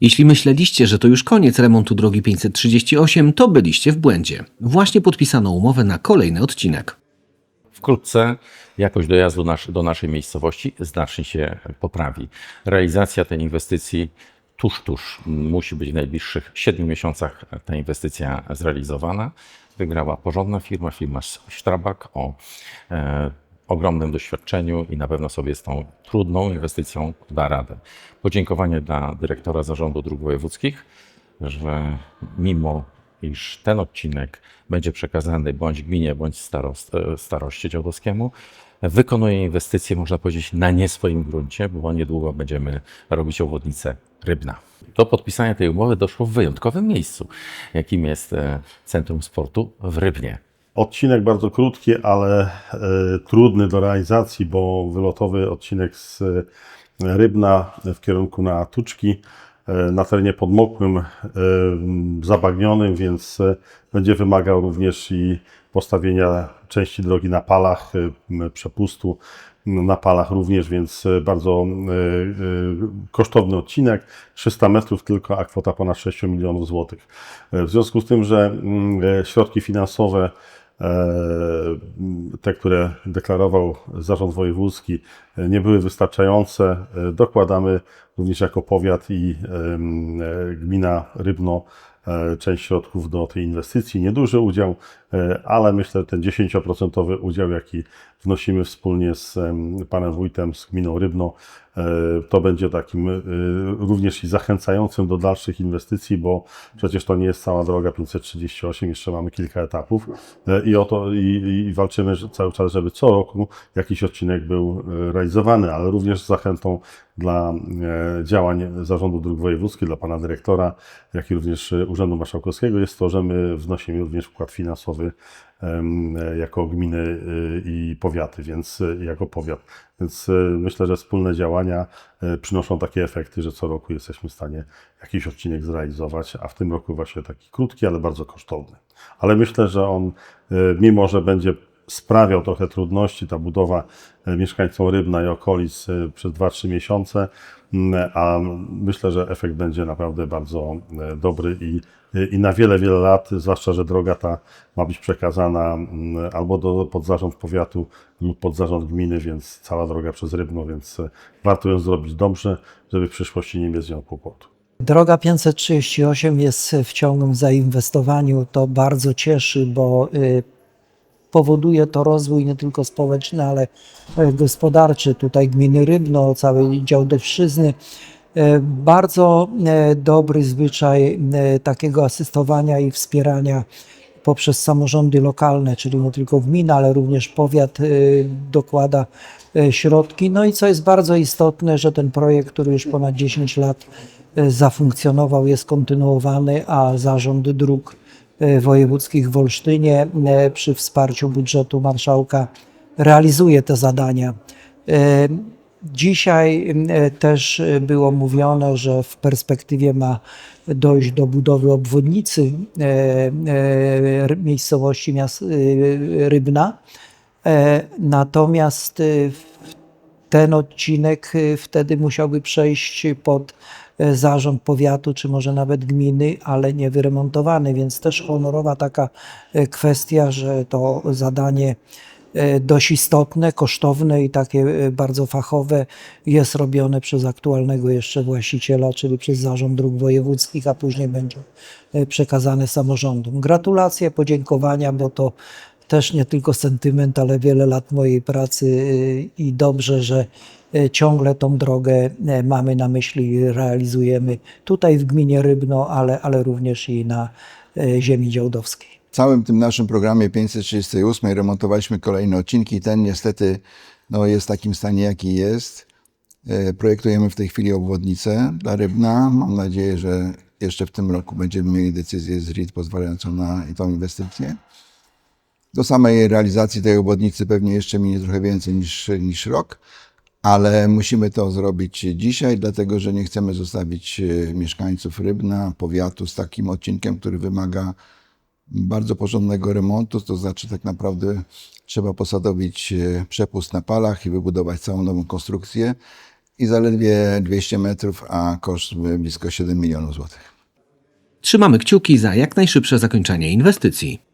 Jeśli myśleliście, że to już koniec remontu drogi 538, to byliście w błędzie. Właśnie podpisano umowę na kolejny odcinek. Wkrótce jakość dojazdu do naszej miejscowości znacznie się poprawi. Realizacja tej inwestycji tuż, tuż musi być w najbliższych 7 miesiącach ta inwestycja zrealizowana. Wygrała porządna firma, firma Strabag o e, ogromnym doświadczeniu i na pewno sobie z tą trudną inwestycją da radę. Podziękowanie dla dyrektora Zarządu Dróg Wojewódzkich, że mimo iż ten odcinek będzie przekazany bądź gminie, bądź starost, e, staroście wykonuje inwestycje, można powiedzieć, na nie swoim gruncie, bo niedługo będziemy robić obwodnicę Rybna. Do podpisania tej umowy doszło w wyjątkowym miejscu, jakim jest e, Centrum Sportu w Rybnie. Odcinek bardzo krótki, ale e, trudny do realizacji, bo wylotowy odcinek z e, Rybna w kierunku na Tuczki e, na terenie podmokłym, zabagnionym, więc będzie wymagał również i postawienia części drogi na palach, przepustu na palach również, więc bardzo kosztowny odcinek, 300 metrów tylko, a kwota ponad 6 milionów złotych. W związku z tym, że środki finansowe te, które deklarował Zarząd Wojewódzki, e, nie były wystarczające. E, Dokładamy również jako powiat i e, gmina Rybno e, część środków do tej inwestycji. Nieduży udział, e, ale myślę, że ten 10% udział, jaki wnosimy wspólnie z em, panem wójtem, z gminą Rybno, e, to będzie takim e, również i zachęcającym do dalszych inwestycji, bo przecież to nie jest cała droga 538, jeszcze mamy kilka etapów E, i o to i, i walczymy cały czas, żeby co roku jakiś odcinek był e, realizowany, ale również zachętą dla e, działań Zarządu Dróg Wojewódzkich, dla pana dyrektora, jak i również e, Urzędu Marszałkowskiego jest to, że my wnosimy również wkład finansowy e, jako gminy e, i powiaty, więc e, jako powiat. Więc e, myślę, że wspólne działania e, przynoszą takie efekty, że co roku jesteśmy w stanie jakiś odcinek zrealizować, a w tym roku właśnie taki krótki, ale bardzo kosztowny. Ale myślę, że on, e, mimo że będzie sprawiał trochę trudności, ta budowa e, mieszkańcom Rybna i okolic e, przez 2-3 miesiące, m, a myślę, że efekt będzie naprawdę bardzo e, dobry i, i na wiele, wiele lat, zwłaszcza, że droga ta ma być przekazana m, albo do, pod zarząd powiatu lub pod zarząd gminy, więc cała droga przez Rybno, więc warto ją zrobić dobrze, żeby w przyszłości nie mieć z nią kłopotu. Droga 538 jest w ciągłym zainwestowaniu. To bardzo cieszy, bo y, powoduje to rozwój nie tylko społeczny, ale e, gospodarczy. Tutaj gminy Rybno, cały dział Dewszczyzny. E, Bardzo e, dobry zwyczaj takiego asystowania i wspierania poprzez samorządy lokalne, czyli nie tylko gmina, ale również powiat dokłada środki. No i co jest bardzo istotne, że ten projekt, który już ponad 10 lat zafunkcjonował, jest kontynuowany, a Zarząd Dróg Wojewódzkich w Olsztynie y, przy wsparciu budżetu marszałka realizuje te zadania. Y, Dzisiaj e, też e, było mówione, że w perspektywie ma dojść do budowy obwodnicy e, e, miejscowości e, Rybna. E, Natomiast e, ten odcinek e, wtedy musiałby przejść pod e, zarząd powiatu, czy może nawet gminy, ale nie wyremontowany, więc też honorowa taka e, kwestia, że to zadanie e, dość istotne, kosztowne i takie e, bardzo fachowe jest robione przez aktualnego jeszcze właściciela, czyli przez Zarząd Dróg Wojewódzkich, a później będzie e, przekazane samorządom. Gratulacje, podziękowania, bo to też nie tylko sentyment, ale wiele lat mojej pracy i dobrze, że ciągle tą drogę y, mamy na myśli realizujemy tutaj w gminie Rybno, ale, ale również i na y, ziemi działdowskiej. W całym tym naszym programie 538 remontowaliśmy kolejne odcinki. Ten niestety no, jest w takim stanie, jaki jest. E, Projektujemy w tej chwili obwodnicę dla Rybna. Mam nadzieję, że jeszcze w tym roku będziemy mieli decyzję z RIT pozwalającą na tą inwestycję. Do samej realizacji tej obwodnicy pewnie jeszcze minie trochę więcej niż, niż rok, ale musimy to zrobić dzisiaj, dlatego że nie chcemy zostawić e, mieszkańców Rybna, powiatu z takim odcinkiem, który wymaga bardzo porządnego remontu, to znaczy tak naprawdę trzeba posadowić e, przepust na palach i wybudować całą nową konstrukcję. i zaledwie 200 metrów, a koszt blisko 7 milionów złotych. Trzymamy kciuki za jak najszybsze zakończenie inwestycji.